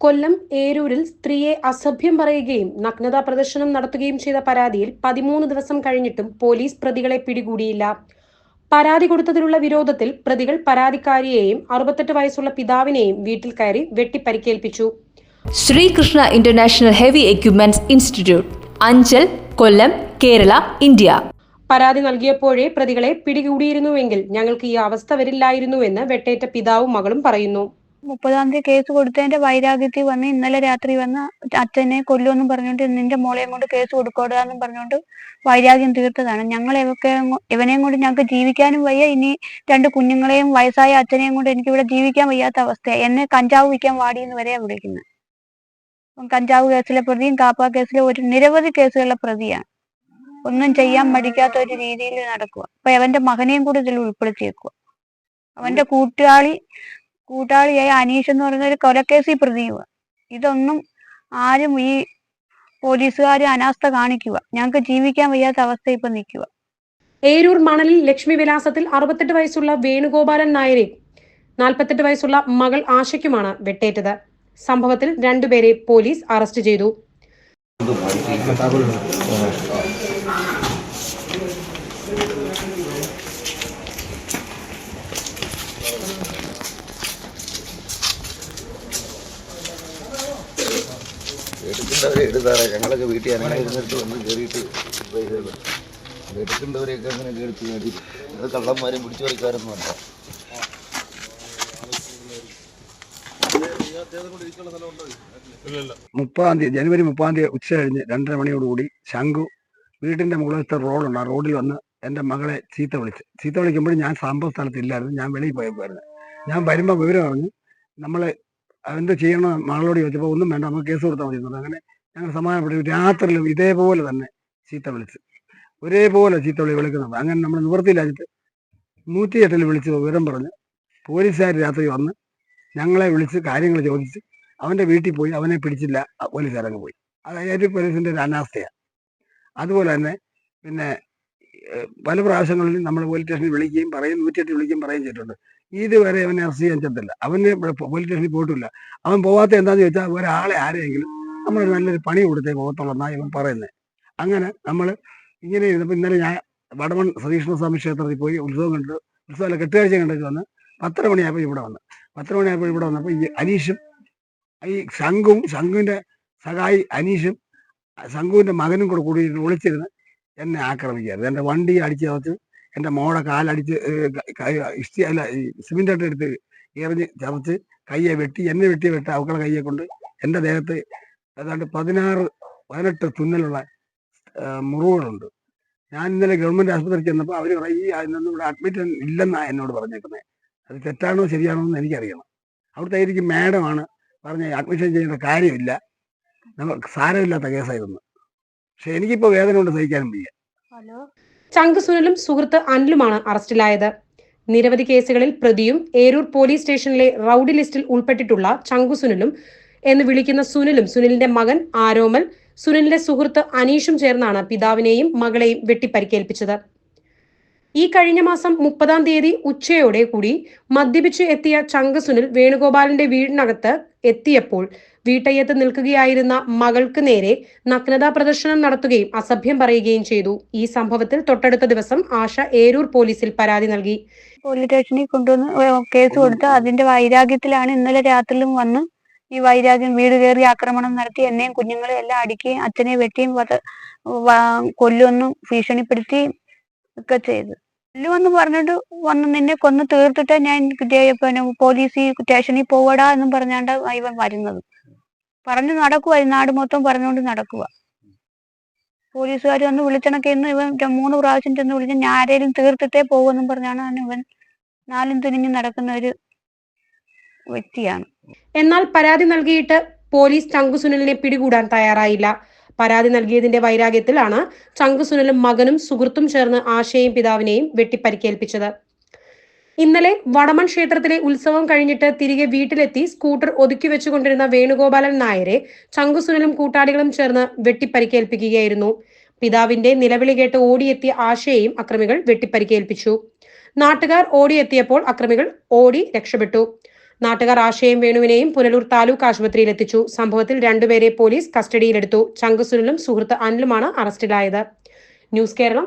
കൊല്ലം ഏരൂരിൽ സ്ത്രീയെ അസഭ്യം പറയുകയും നഗ്നതാ പ്രദർശനം നടത്തുകയും ചെയ്ത പരാതിയിൽ പതിമൂന്ന് ദിവസം കഴിഞ്ഞിട്ടും പോലീസ് പ്രതികളെ പിടികൂടിയില്ല. പരാതി കൊടുത്തതിലുള്ള വിരോധത്തിൽ പ്രതികൾ പരാതിക്കാരിയെയും അറുപത്തെട്ട് വയസ്സുള്ള പിതാവിനെയും വീട്ടിൽ കയറി വെട്ടിപ്പരിക്കേൽപ്പിച്ചു. Sreekrishna international heavy equipments institute Anchal Kollam Kerala India. പരാതി നൽകിയപ്പോഴേ പ്രതികളെ പിടികൂടിയിരുന്നുവെങ്കിൽ ഞങ്ങൾക്ക് ഈ അവസ്ഥ വരില്ലായിരുന്നുവെന്ന് വെട്ടേറ്റ പിതാവും മകളും പറയുന്നു. മുപ്പതാം തീയതി കേസ് കൊടുത്തതിന്റെ വൈരാഗ്യത്തിൽ വന്ന് ഇന്നലെ രാത്രി വന്ന് അച്ഛനെ കൊല്ലുമെന്നും പറഞ്ഞുകൊണ്ട് നിന്റെ മോളെയും കൊണ്ട് കേസ് കൊടുക്കോടാന്നും പറഞ്ഞുകൊണ്ട് വൈരാഗ്യം തീർത്തതാണ്. ഞങ്ങൾ ഇവക്കെ ഇവനെയും കൊണ്ട് ഞങ്ങൾക്ക് ജീവിക്കാനും വയ്യ. ഇനി രണ്ട് കുഞ്ഞുങ്ങളെയും വയസ്സായ അച്ഛനെയും കൊണ്ട് എനിക്ക് ഇവിടെ ജീവിക്കാൻ വയ്യാത്ത അവസ്ഥയാണ് എന്നെ കഞ്ചാവ് വിൽക്കാൻ വാടിയെന്ന് വരെയാണ് വിളിക്കുന്നത് കഞ്ചാവ് കേസിലെ പ്രതിയും കാപ്പ കേസിലെ ഒരു നിരവധി കേസുകളിലെ പ്രതിയാണ് ഒന്നും ചെയ്യാൻ മടിക്കാത്ത ഒരു രീതിയിൽ നടക്കുക അപ്പൊ അവന്റെ മകനെയും കൂടി ഇതിൽ ഉൾപ്പെടുത്തിയേക്കുക അവന്റെ കൂട്ടാളി കൂട്ടാളിയായ അനീഷ് എന്ന് പറയുന്ന ഒരു കൊലക്കേസിൽ പ്രതിയുക ഇതൊന്നും ആരും ഈ പോലീസുകാർ അനാസ്ഥ കാണിക്കുക. ഞങ്ങൾക്ക് ജീവിക്കാൻ വയ്യാത്ത അവസ്ഥ ഇപ്പൊ നിൽക്കുക. ഏരൂർ മണലിൽ ലക്ഷ്മി വിലാസത്തിൽ അറുപത്തെട്ട് വയസ്സുള്ള വേണുഗോപാലൻ നായരെ നാൽപ്പത്തെട്ട് വയസ്സുള്ള മകൾ ആശയ്ക്കുമാണ് വെട്ടേറ്റത്. സംഭവത്തിൽ രണ്ടുപേരെ പോലീസ് അറസ്റ്റ് ചെയ്തു. എടുക്കേണ്ടവരെ എടുത്താറേ ഞങ്ങളൊക്കെ വീട്ടിൽ അങ്ങനെ ഇരുന്നിട്ട് വന്ന് കയറിയിട്ട് എടുക്കേണ്ടവരെയൊക്കെ അങ്ങനെ എടുത്ത് നേടി അത് കള്ളന്മാരും പിടിച്ചു പറിക്കാരൊന്നും അല്ല. മുപ്പതാം തീയതി ജനുവരി മുപ്പതാം തീയതി ഉച്ച കഴിഞ്ഞ് രണ്ടര മണിയോടുകൂടി ശംഖു വീടിന്റെ മുകളിലത്തെ റോഡുണ്ട് ആ റോഡിൽ വന്ന് എന്റെ മകളെ ചീത്ത വിളിച്ച്. ചീത്ത വിളിക്കുമ്പോൾ ഞാൻ സംഭവ സ്ഥലത്തില്ലായിരുന്നു ഞാൻ വെളിയിൽ പോയപ്പോയിരുന്നു ഞാൻ വരുമ്പോൾ വിവരം അറിഞ്ഞു നമ്മൾ എന്ത് ചെയ്യണം മകളോട് ചോദിച്ചപ്പോൾ ഒന്നും വേണ്ട നമുക്ക് കേസ് കൊടുത്താൽ മതി അങ്ങനെ ഞങ്ങൾ സമാധാനപ്പെട്ടു രാത്രിയിലും ഇതേപോലെ തന്നെ ചീത്ത വിളിച്ച്. ഒരേപോലെ ചീത്ത വിളി വിളിക്കുന്നത് അങ്ങനെ നമ്മൾ നിവൃത്തിയില്ലാഞ്ഞിട്ട് നൂറ്റിയെട്ടിൽ വിളിച്ച് വിവരം പറഞ്ഞ് പോലീസുകാർ രാത്രി വന്ന് ഞങ്ങളെ വിളിച്ച് കാര്യങ്ങൾ ചോദിച്ച് അവന്റെ വീട്ടിൽ പോയി അവനെ പിടിച്ചില്ല പോലീസുകാരങ്ങ് പോയി. അത് ഏരി പോലീസിന്റെ ഒരു അനാസ്ഥയാണ്. അതുപോലെ തന്നെ പിന്നെ പല പ്രാവശ്യങ്ങളിലും നമ്മൾ പോലീസ് സ്റ്റേഷനിൽ വിളിക്കുകയും പറയും നൂറ്റി എട്ടിൽ വിളിക്കുകയും പറയുകയും ചെയ്തിട്ടുണ്ട്. ഇതുവരെ അവനെ അറസ്റ്റ് ചെയ്യാൻ ചെത്തില്ല അവന് പോലീസ് സ്റ്റേഷനിൽ പോയിട്ടില്ല. അവൻ പോവാത്ത എന്താണെന്ന് ചോദിച്ചാൽ ഒരാളെ ആരെയെങ്കിലും നമ്മൾ നല്ലൊരു പണി കൊടുത്തേ പോകത്തുള്ളൂ എന്നാണ് ഇവൻ പറയുന്നത് അങ്ങനെ നമ്മൾ ഇങ്ങനെ ഇരുന്നപ്പോൾ ഇന്നലെ ഞാൻ വടമൺ ശ്രീകൃഷ്ണ സ്വാമി ക്ഷേത്രത്തിൽ പോയി ഉത്സവം കണ്ടു ഉത്സവമല്ല കെട്ടുകാഴ്ച കണ്ടിട്ട് വന്ന് പത്തര മണിയായപ്പോൾ ഇവിടെ വന്ന്. പത്തര മണിയായപ്പോൾ ഇവിടെ വന്നപ്പോൾ ഈ അനീഷും ഈ ശംഖും ശംഖുവിന്റെ സഹായി അനീഷും ശംഖുവിന്റെ മകനും കൂടെ കൂടി വിളിച്ചിരുന്ന് എന്നെ ആക്രമിക്കുകയായിരുന്നു. എന്റെ വണ്ടി അടിച്ച് ചതച്ച് എന്റെ മോളെ കാലടിച്ച് ഇഷ്ടി അല്ല ഈ അട്ട എടുത്ത് എറിഞ്ഞ് ചതച്ച് കയ്യെ വെട്ടി എന്നെ വെട്ടി വെട്ട അവക്കളെ കയ്യെ കൊണ്ട് എന്റെ ദേഹത്ത് ഏതാണ്ട് പതിനാറ് പതിനെട്ട് തുന്നലുള്ള മുറിവുകളുണ്ട്. ഞാൻ ഇന്നലെ ഗവൺമെന്റ് ആശുപത്രിയിൽ ചെന്നപ്പോൾ അവർ പറയും ഈ ഇവിടെ അഡ്മിറ്റ് ഇല്ലെന്നാണ് എന്നോട് പറഞ്ഞേക്കുന്നത് അത് തെറ്റാണോ ശരിയാണോ എന്ന് എനിക്കറിയണം. അവിടുത്തെ ആയിരിക്കും മാഡമാണ് പറഞ്ഞ അഡ്മിഷൻ ചെയ്യേണ്ട കാര്യമില്ല. നമുക്ക് സാരമില്ലാത്ത കേസായിരുന്നു പക്ഷെ എനിക്കിപ്പോൾ വേദന കൊണ്ട് സഹിക്കാനും വയ്യ. ചങ്ക് സുനിലും സുഹൃത്ത് അനിലുമാണ് അറസ്റ്റിലായത്. നിരവധി കേസുകളിൽ പ്രതിയും ഏരൂർ പോലീസ് സ്റ്റേഷനിലെ റൌഡി ലിസ്റ്റിൽ ഉൾപ്പെട്ടിട്ടുള്ള ചങ്കു സുനിലും എന്ന് വിളിക്കുന്ന സുനിലും സുനിലിന്റെ മകൻ ആരോമൽ സുനിലിന്റെ സുഹൃത്ത് അനീഷും ചേർന്നാണ് പിതാവിനെയും മകളെയും വെട്ടിപ്പരിക്കേൽപ്പിച്ചത്. ഈ കഴിഞ്ഞ മാസം മുപ്പതാം തീയതി ഉച്ചയോടെ കൂടി മദ്യപിച്ച് എത്തിയ ചങ്ക് സുനിൽ വേണുഗോപാലിന്റെ വീടിനകത്ത് എത്തിയപ്പോൾ വീട്ടയ്യത്ത് നിൽക്കുകയായിരുന്ന മകൾക്ക് നേരെ നഗ്നതാ പ്രദർശനം നടത്തുകയും അസഭ്യം പറയുകയും ചെയ്തു. ഈ സംഭവത്തിൽ തൊട്ടടുത്ത ദിവസം ആശ ഏരൂർ പോലീസിൽ പരാതി നൽകി. പോലീസ് സ്റ്റേഷനിൽ കൊണ്ടുവന്ന് കേസ് കൊടുത്ത് അതിന്റെ വൈരാഗ്യത്തിലാണ് ഇന്നലെ രാത്രിയിലും വന്ന് ഈ വൈരാഗ്യം വീട് കയറി ആക്രമണം നടത്തി എന്നെയും കുഞ്ഞുങ്ങളെയും എല്ലാം അടിക്കുകയും അച്ഛനെ വെട്ടിയും കൊല്ലുമെന്നും ഭീഷണിപ്പെടുത്തുകയും ഒക്കെ ചെയ്തു. വന്ന് പറഞ്ഞിട്ട് വന്ന് നിന്നെ കൊന്ന് തീർത്തിട്ട് ഞാൻ പിന്നെ പോലീസ് സ്റ്റേഷനിൽ പോവടാ എന്നും പറഞ്ഞാണ്ട് ഇവൻ വരുന്നത്. പറഞ്ഞു നടക്കുക നാട് മൊത്തം പറഞ്ഞുകൊണ്ട് നടക്കുക പോലീസുകാർ വന്ന് വിളിച്ചണക്കെ ഇന്ന് ഇവൻ മൂന്ന് പ്രാവശ്യം ചെന്ന് വിളിച്ച് ഞാൻ ആരേലും തീർത്തിട്ടേ പോകുമെന്നും പറഞ്ഞാണ് ഇവൻ നാലും തിരിഞ്ഞ് നടക്കുന്ന ഒരു വ്യക്തിയാണ്. എന്നാൽ പരാതി നൽകിയിട്ട് പോലീസ് ചങ്കുസുനിലിനെ പിടികൂടാൻ തയ്യാറായില്ല. പരാതി നൽകിയതിന്റെ വൈരാഗ്യത്തിലാണ് ചങ്കുസുനലും മകനും സുഹൃത്തും ചേർന്ന് ആശയും പിതാവിനെയും വെട്ടിപ്പരിക്കേൽപ്പിച്ചത്. ഇന്നലെ വടമൺ ക്ഷേത്രത്തിലെ ഉത്സവം കഴിഞ്ഞിട്ട് തിരികെ വീട്ടിലെത്തി സ്കൂട്ടർ ഒതുക്കി വെച്ചുകൊണ്ടിരുന്ന വേണുഗോപാലൻ നായരെ ചങ്കുസുനലും കൂട്ടാളികളും ചേർന്ന് വെട്ടിപ്പരിക്കേൽപ്പിക്കുകയായിരുന്നു. പിതാവിന്റെ നിലവിളി കേട്ട് ഓടിയെത്തിയ ആശയെയും അക്രമികൾ വെട്ടിപ്പരിക്കേൽപ്പിച്ചു. നാട്ടുകാർ ഓടിയെത്തിയപ്പോൾ അക്രമികൾ ഓടി രക്ഷപ്പെട്ടു. നാട്ടുകാർ ആശയം വേണുവിനെയും പുനലൂർ താലൂക്ക് ആശുപത്രിയിൽ എത്തിച്ചു. സംഭവത്തിൽ രണ്ടുപേരെ പോലീസ് കസ്റ്റഡിയിലെടുത്തു. ചങ്കുസുനിലും സുഹൃത്ത് അനിലുമാണ് അറസ്റ്റിലായത്. News Keralam